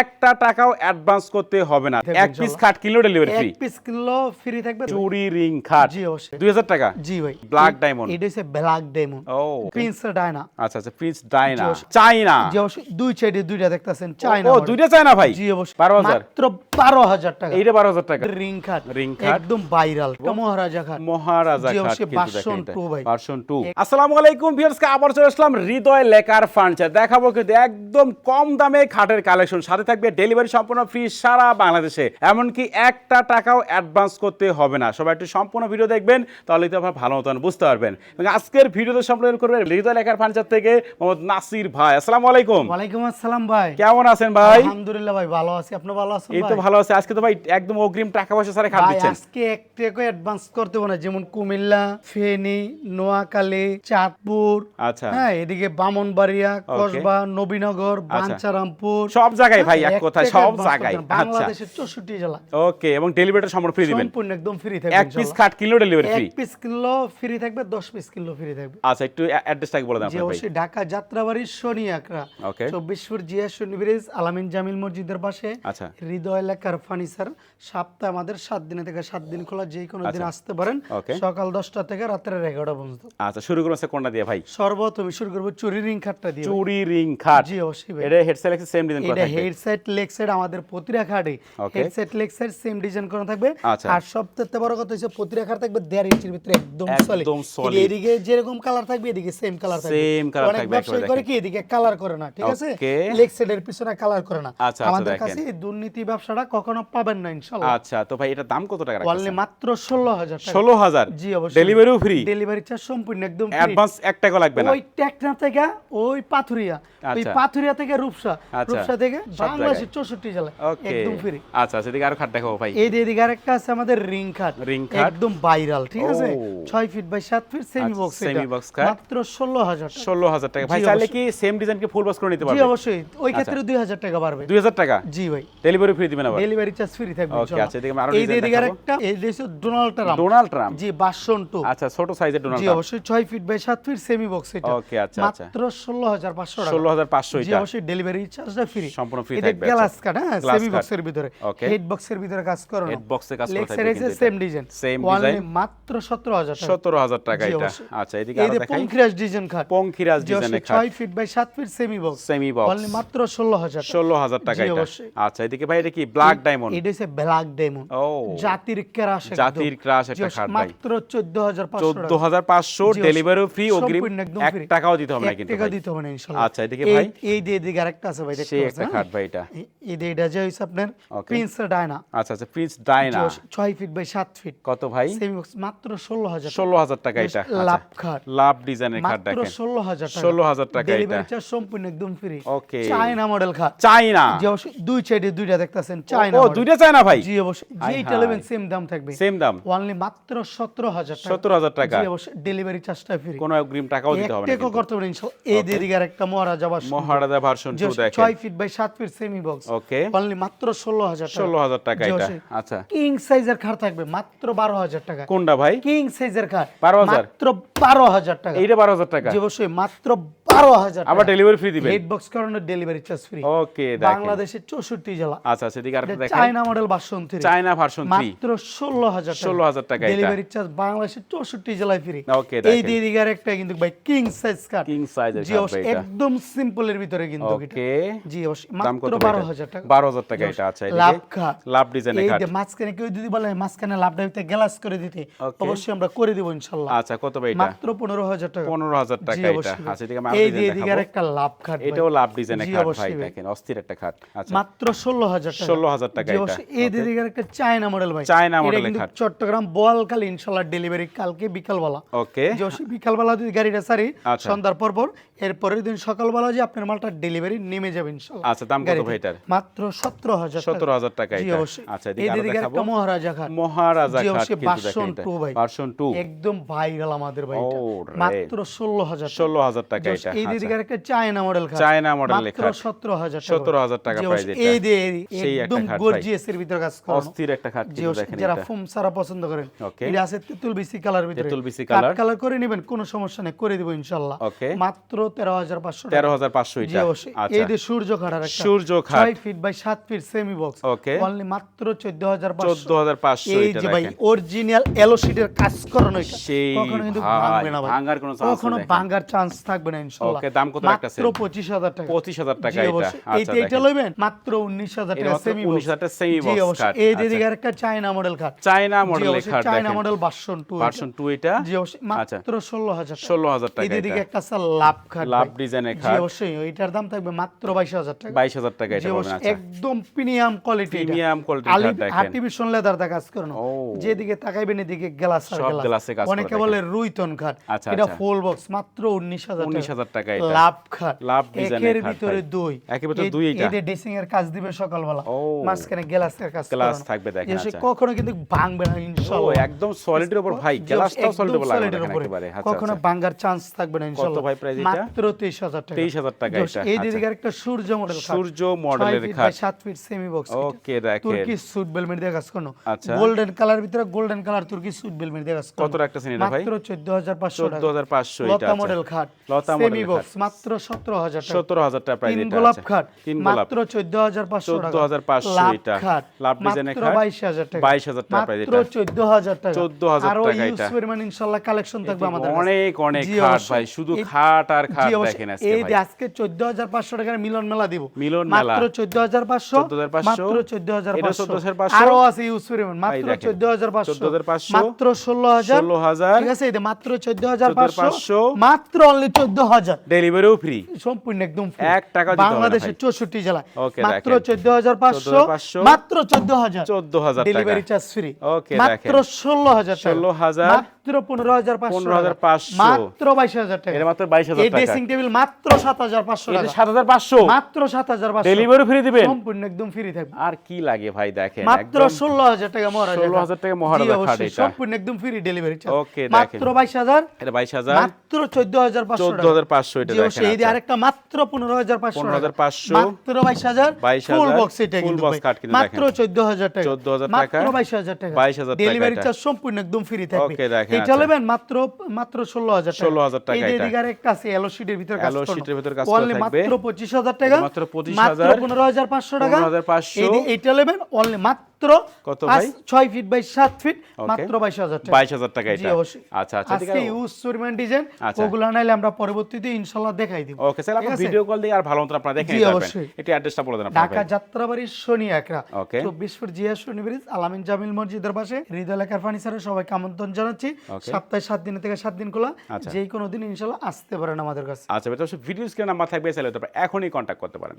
একটা টাকাও অ্যাডভান্স করতে হবে না। এক পিস খাট কিনলেও ডেলিভারি ফ্রি এক পিস কিনলো ফ্রি থাকবে। চুরি রিং খাট। জি অবশ্যই। দুই হাজার টাকা? জি ভাই। Black diamond। এটা হচ্ছে ব্ল্যাক ডায়মন্ড ও। Prince Diana. আচ্ছা আচ্ছা প্রিন্স ডাইনা জি, চাইনা জি অবশ্যই। দুই সাইডে দুইটা দেখতেছেন। চায়না ও দুইটা চাইনা ভাই? জি অবশ্যই। বারো হাজার? মাত্র বারো হাজার টাকা। এইটা বারো হাজার টাকা। রিং খাট। রিং খাট। একদম ভাইরাল মহারাজা খাট। মহারাজা জি, খাট অবশ্যই। version দেখেন এটা। two ভাই। version two। আসসালামু আলাইকুম ভিউয়ার্সকে আবার চলে আসলাম হৃদয় লেকার ফার্নিচার দেখাবো কিন্তু একদম কম দামে খাটের কালেকশন সাথে থাকবে ডেলিভারি সম্পূর্ণ ফ্রি সারা বাংলাদেশে। এমনকি একটা টাকাও অ্যাডভান্স করতে হবে না। সবাই একটু সম্পূর্ণ ভিডিও দেখবেন তাহলে তো আপনার ভালো মতন বুঝতে পারবেন। এবং আজকের ভিডিওতে সম্পূর্ণ করবে হৃদয় লেকার ফার্নিচার থেকে মোহাম্মদ নাসির ভাই। আসসালামু আলাইকুম। ওয়ালাইকুম আসসালাম ভাই। কেমন আছেন ভাই? আলহামদুলিল্লাহ ভাই ভালো আছি। আপনি ভালো আছেন এই তো ভালো আছে। আজকে তো ভাই একদম অগ্রিম টাকা পয়সা সারে খাট দিচ্ছেন। আজকে এক টাকা অ্যাডভান্স করতে হবে না। যেমন কুমিল্লা ফেনী নোয়াখালী চাঁদপুর আচ্ছা। হ্যাঁ এদিকে বামনবাড়িয়া কসবা নবীনগর বাঞ্চারামপুর। সব জায়গায় ভাই এক টাকা সব জায়গায়। আচ্ছা বাংলাদেশের চৌষট্টি জেলা। ওকে এবং ডেলিভারিটা সম্পূর্ণ ফ্রি দিবেন। সম্পূর্ণ একদম ফ্রি এক পিস খাট কিনলেও ডেলিভারি এক পিস কিনলো ফ্রি থাকবে দশ পিস কিনলো ফ্রি থাকবে। আচ্ছা একটু অ্যাড্রেসটাকে বলে দেন যে ভাই। ঢাকা যাত্রাবাড়ির শনি আকরা। Okay. চব্বিশ ফুট জিয়া শনি ব্রিজ আলামিন জামিল মসজিদের পাশে। আচ্ছা। হৃদয় এলাকার ফার্নিচার সপ্তাহে আমাদের সাত দিনে থেকে সাত দিন খোলা যে কোনো দিন আসতে পারেন. সকাল দশটা থেকে রাত্রে এগারোটা পর্যন্ত। আচ্ছা শুরু করুন সে কোনটা দিয়ে ভাই? সর্বপ্রথম শুরু করব চুরি রিং খাটটা দিয়ে চুরি রিং খাট। জি অবশ্যই ভাই। এটা হেড সেম ডিজাইন করা এটা থাকবে হেড সাইড লেগ সাইড আমাদের প্রতিটা খাটে Okay. Head side leg side same design করা থাকবে। আচ্ছা। আর সবথেকে বড় কথা হচ্ছে প্রতিটা খাট থাকবে দেড় ইঞ্চির ভিতরে একদম সলিড একদম solid। এদিকে যেরকম কালার থাকবে এদিকে সেম কালার থাকবে। Same colour অনেক ব্যবসায়ী করে কি এদিকে কালার করে না ঠিক আছে? সাইডের পিছনে কালার করে না। আচ্ছা, আচ্ছা, আমাদের কাছে এই দুর্নীতি ব্যবসাটা কখনো পাবেন না ইনশাআল্লাহ। আচ্ছা তো ভাই এটা দাম কত টাকা রাখছেন মাত্র ষোলো হাজার টাকা। ষোলো হাজার? জি অবশ্যই। ডেলিভারিও ফ্রি ডেলিভারি চার্জ সম্পূর্ণ একদম free। অ্যাডভান্স এক টাকা লাগবে না? ওই টেকনা থেকে ওই পাথুরিয়া। ওই। পাথুরিয়া থেকে রূপসা। রূপসা থেকে বাংলাদেশের চৌষট্টি জেলায় একদম ফ্রি আচ্ছা আচ্ছা আরও খাট দেখাবো ভাই। এই এদিকে আরেকটা আছে আমাদের রিং খাট। Ring খাট। একদম ভাইরাল ঠিক আছে? ছয় ফিট বাই সাত ফিট সেমি আচ্ছা, বক্স semi box খাট। মাত্র ষোলো হাজার ষোলো হাজার টাকা। ভাই চাইলে কি সেম ডিজাইন কে ফুল বক্স করে নিতে জি অবশ্যই। ওই ক্ষেত্রে দুই হাজার টাকা বাড়বে। দুই হাজার টাকা? জি ভাই। ডেলিভারি ফ্রি দিবেন আবার? ডেলিভারি চার্জ ফ্রি থাকবে Okay, আচ্ছা, এদিকে আরও এই এদিকে আরেকটা এই যে Donald Trump Donald Trump G version two আচ্ছা ছোট সাইজের ডোনাল্ড জি অবশ্যই ছয় ফিট বাই সাত ফিট সেমি বক্স এটা। Okay, আচ্ছা, আচ্ছা। মাত্র ষোলো হাজার পাঁচশো ষোলো হাজার পাঁচশো জি অবশ্যই ডেলিভারি চার্জটা ফ্রি সম্পূর্ণ এটা থাকবে, গ্লাস আচ্ছা। কাট হ্যাঁ সেমি বক্সের ভিতরে। হেড বক্সের ভিতরে কাজ করো Head box এ কাজ করা থাকবে কিন্তু সেম ডিজাইন Only design। মাত্র সতেরো হাজার টাকা। এটা। আচ্ছা এদিকে আরও দেখাই। পঙ্খিরাজ ডিজাইন খাট পঙ্খিরাজ জি, অবশ্যই ডিজাইনের খাট ছয় ফিট বাই সাত feet semi box semi box only মাত্র ষোলো হাজার টাকা। এটা। আচ্ছা এদিকে ভাই এটা কি ব্ল্যাক ডায়মন্ড এটা হচ্ছে ব্ল্যাক ডায়মন্ড ও। জাতির ক্রাশ জাতির ক্রাশ একটা খাট ভাই। মাত্র চোদ্দ হাজার পাঁচশো চোদ্দ হাজার পাঁচশো জি, ডেলিভারি ফ্রি অগ্রিম। একদম এক free। টাকাও দিতে হবে না কিন্তু টাকা দিতে হবে না ইনশাআল্লাহ আচ্ছা, এদিকে ভাই? এই যে এদিকে আরেকটা আছে ভাই দেখতে পাচ্ছেন, একটা হ্যাঁ? খাট ভাই এটা এই- এই এটা যে হইছে আপনার প্রিন্স ডায়না আচ্ছা আচ্ছা প্রিন্স ডায়না ছয় ফিট বাই সাত ফিট কত ভাই? সেমি বক্স মাত্র ষোলো হাজার ষোলো হাজার টাকা এটা। আচ্ছা, লাভ খাট লাভ ডিজাইনের খাট দেখেন। ষোলো হাজার টাকা। ষোলো হাজার টাকা এটা। ডেলিভারি চার্জ সম্পূর্ণ একদম ফ্রি Okay. চায়না মডেল খাট চাইনা যে অবশ্যই। দুই সাইডে দুইটা দেখতেছেন চায়না ও দুইটা চায়না ভাই? জি অবশ্যই। নেবেন সেম দাম থাকবে। সেম দাম। অনলি মাত্র সতেরো হাজার টাকা। সত্তর হাজার টাকা। জি অবশ্যই। ডেলিভারি চার্জটা ফ্রি কোনো অগ্রিম টাকাও দিতে হবে না করতে পারেন ইনশাআল্লাহ। এই একটা মহারাজা বাস মহারাজা ভার্সন টু দেখেন। ছয় ফিট বাই সাত feet semi box okay only মাত্র ষোলো হাজার ষোলো হাজার টাকা এটা। আচ্ছা। কিং সাইজের খাট থাকবে মাত্র বারো হাজার টাকা। কোনটা ভাই? কিং সাইজের খাট। 12,000 মাত্র বারো হাজার টাকা। এইটা বারো হাজার টাকা অবশ্যই। মাত্র বারো হাজার আবার ডেলিভারি ফ্রি দিবেন। হেড বক্স করানোর ডেলিভারি চার্জ ফ্রি ওকে বাংলাদেশের চৌষট্টি জেলা। আচ্ছা আচ্ছা এদিকে China model version three China version মাত্র ষোলো হাজার 16,000 টাকা ডেলিভারি চার্জ বাংলাদেশের চৌষট্টি জেলায় ফ্রি ওকে এই দেখেন দিয়ে দিকে কিন্তু ভাই কিং সাইজ কাট কিং সাইজের জি অবশ্যই একদম সিম্পলের ভিতরে কিন্তু ওকে জি অবশ্যই মাত্র বারো হাজার টাকা। বারো হাজার টাকা এটা। আচ্ছা লাভ এদিকে লাভ ডিজাইনের এই যে মাঝখানে কেউ যদি বলে মাঝখানে লাভটা দিতে গ্লাস করে দিতে অবশ্যই আমরা করে দিব ইনশাল্লাহ। আচ্ছা কত ভাই এটা? মাত্র পনেরো হাজার টাকা। পনেরো হাজার টাকা এটা। আচ্ছা এদিকে এই আরও দিয়ে ডিজাইন দিকে দেখাবো। আরেকটা লাভ খাট এটাও লাভ ডিজাইনের খাট ভাই দেখেন অস্থির একটা খাট। আচ্ছা। মাত্র ষোলো হাজার টাকা। 16,000 টাকা এটা। এই দিকে একটা চায়না মডেল ভাই। চায়না এটা খাট। চট্টগ্রাম বোয়ালকালী ইনশাল্লাহ ডেলিভারি কালকে বিকালবেলা। ওকে বিকালবেলা যদি গাড়িটা সারি আচ্ছা। সন্ধ্যার পর পর এর দিন সকালবেলা যে আপনার মালটা ডেলিভারি নেমে যাবে ইনশাল্লাহ আচ্ছা দাম কত ভাই এটার? মাত্র সতেরো হাজার সতেরো হাজার টাকা এটা। আচ্ছা এদিকে আরও দেখাবো। মহারাজা খাট। মহারাজা খাট কিন্তু দেখেন এটা। টু ভাই। ভার্সন টু একদম ভাইরাল আমাদের ভাই এটা। মাত্র ষোলো হাজার ষোলো হাজার টাকা এটা। এই দিকে একটা চায়না মডেল চায়না model এর 17000 টাকা। 17,000 টাকা জি, এটা। এই যে সেই একটা খাট গর্জিয়াস এর ভিতর কাজ করানো। অস্থির একটা খাট কিন্তু দেখেন যারা ফোম সারা পছন্দ করেন এটা আছে তেতুল বিসি কালার ভিতরে। তেঁতুল বিসি কাঠ কালার করে নেবেন কোনো সমস্যা নেই করে দিব ইনশাআল্লাহ মাত্র 13500 টাকা। 13500 জি এটা। অবশ্যই আচ্ছা। এই যে সূর্য খাট আর একটা। সূর্য খাট। 6 feet by 7 feet semi box. Only মাত্র 14500 14500 এই এটা যে ভাই অরিজিনাল এলো শিটের কাজ করানো এটা। সেই কখনো কিন্তু ভাঙবে না ভাই। ভাঙার কোনো chance কখনো ভাঙার চান্স থাকবে না ইনশাআল্লাহ দাম কত? মাত্র 25000 টাকা। 25000 টাকা এটা। অবশ্যই। আচ্ছা এইটা লইবেন? মাত্র 19000 টাকা সেমি 19,000 টাকা semi জি box এই যে আচ্ছা। দিকে একটা চায়না মডেল খাট চায়না জি, মডেলের চায়না মডেল ভার্সন 2 ভার্সন 2 এটা। জি অবশ্যই। আচ্ছা। মাত্র 16000 16000 টাকা এই দিকে একটা আছে লাভ খাট লাভ ভাই। ডিজাইনের জি অবশ্যই। ওইটার দাম থাকবে মাত্র 22000 টাকা। 22000 টাকা এটা পাবেন আচ্ছা। একদম প্রিমিয়াম কোয়ালিটি Premium quality র দেখেন। আর্টিফিশিয়াল লেদার দা কাজ করানো যেদিকে তাকাইবেন এদিকে গ্লাস আর গ্লাস অনেকে বলে রুইতন খাট আচ্ছা, এটা আচ্ছা। ফুল বক্স মাত্র 19000 19000 টাকা এটা। লাভ খাট লাভ ডিজাইনের একের ভিতরে দুই একের ভিতরে দুই এটা। এই ড্রেসিং এর কাজ দিবে সকালবেলা মাঝখানে গ্লাসের কাজ গ্লাস থাকবে দেখেন, যে আচ্ছা। কখনো কিন্তু ভাঙবে না ইনশাআল্লাহ একদম সলিডের উপর ভাই গ্লাসটাও সলিড উপর উপরে। একেবারে আচ্ছা কখনো আচ্ছা। ভাঙার চান্স থাকবে না ইনশাআল্লাহ ভাই price এটা? মাত্র 23000 টাকা 23,000 টাকা এটা, এই আচ্ছা। দিকে একটা সূর্য মডেল খাট সূর্য মডেলের খাট। বাই সাত ফিট সেমি বক্স ওকে দেখেন তুর্কি সুট বেলমেট দিয়ে কাজ করনো। গোল্ডেন কালার ভিতরে গোল্ডেন কালার তুর্কি সুট বেলমেট দিয়ে কাজ করনো কত রাখতেছেন এটা ভাই? মাত্র 14500 টাকা 14500 এটা, লতা। মডেল খাট লতা মডেল বক্স। মাত্র 17000 টাকা 17000 টাকা প্রাইস এটা গোলাপ আচ্ছা। খাট মাত্র 14500 টাকা 14500 এটা। লাভ ডিজাইনের খাট। 22000 টাকা 22,000 টাকা প্রাইস এটা। 14000 টাকা 14,000 টাকা ইউজ এটা। পরিমাণ ইনশাআল্লাহ কালেকশন থাকবে আমাদের অনেক অনেক খাট ভাই শুধু খাট আর খাট দেখেন আজকে এই যে আজকে 14500 টাকার মিলন মেলা দিব মিলন মেলা। মাত্র 14500 14,500 মাত্র 14500 এটা 14,500 আরও আছে ইউজ পরিমাণ মাত্র দেখেন। 14500 14,500 মাত্র 16000 16,000 ঠিক আছে এই মাত্র 14500 14,500 মাত্র অনলি 14000 ডেলিভারিও ফ্রি সম্পূর্ণ একদম ফ্রি এক টাকা বাংলাদেশের চৌষট্টি 64 জেলায় মাত্র চোদ্দ হাজার পাঁচশো মাত্র চোদ্দ হাজার চোদ্দ হাজার ডেলিভারি চার্জ ফ্রি ওকে মাত্র দেখেন। 16000 টাকা। 16,000 মাত্র 15500 15,500 মাত্র 22000 টাকা। এটা মাত্র 22,000 এই টাকা। ড্রেসিং টেবিল মাত্র 7500 এটা টাকা। 7500 মাত্র 7500 ডেলিভারি ফ্রি দিবেন। সম্পূর্ণ একদম ফ্রি থাকবে। আর কি লাগে ভাই দেখেন। মাত্র একদম 16000 টাকা মহারাজা 16,000 টাকা মহারাজা সম্পূর্ণ একদম ফ্রি ডেলিভারি চার্জ। Okay, দেখেন। মাত্র 22000 এটা 22000 মাত্র 14500 14,500 এটা দেখেন। এই আচ্ছা। আরেকটা মাত্র 15500 15,500 মাত্র 22000 22,000 ফুল বক্স এটা কিন্তু box ভাই। কাঠ কিন্তু মাত্র দেখেন। 14000 টাকা। 14,000 মাত্র টাকা, 22000 টাকা। 22,000 টাকা ডেলিভারি চার্জ সম্পূর্ণ একদম ফ্রি থাকবে। Okay, দেখেন, এটা আচ্ছা। নেবেন মাত্র মাত্র 16000 টাকা 16,000 টাকা এই যে এটা। এদিকে আরেকটা আছে এলো শিটের ভিতর কাজ sheet এর ভিতর কাজ করা থাকবে। মাত্র 25000 টাকা মাত্র 25,000 মাত্র 15500 টাকা 15,500 হাজার পাঁচশো এইটা নেবেন অনলি মাত্র কত ভাই? ছয় ফিট বাই সাত ফিট মাত্র 22000 টাকা। 22000 টাকা এটা। আচ্ছা আচ্ছা ঠিক আজকে ইউজ ডিজাইন। ওগুলো নাইলে আমরা পরবর্তীতে ইনশাআল্লাহ দেখাই দিব। ওকে স্যার আপনি ভিডিও কল দিয়ে আর ভালো মতো আপনারা দেখে নিতে পারবেন। এটা অ্যাড্রেসটা বলে দেন আপনার ঢাকা ভাই। যাত্রাবাড়ির শনি একরা। Okay. চব্বিশ ফুট জিয়া শনি ব্রিজ আলামিন জামিল মসজিদের পাশে। হৃদয় লেখার ফার্নিচারে সবাইকে আমন্ত্রণ জানাচ্ছি। সপ্তাহে সাত দিন থেকে সাত দিন খোলা। আচ্ছা। যেই কোনো দিন ইনশাল্লাহ আসতে পারেন আমাদের কাছে। আচ্ছা ভিডিও স্ক্রিন নাম্বার থাকবে এখনই কন্ট্যাক্ট করতে পারেন।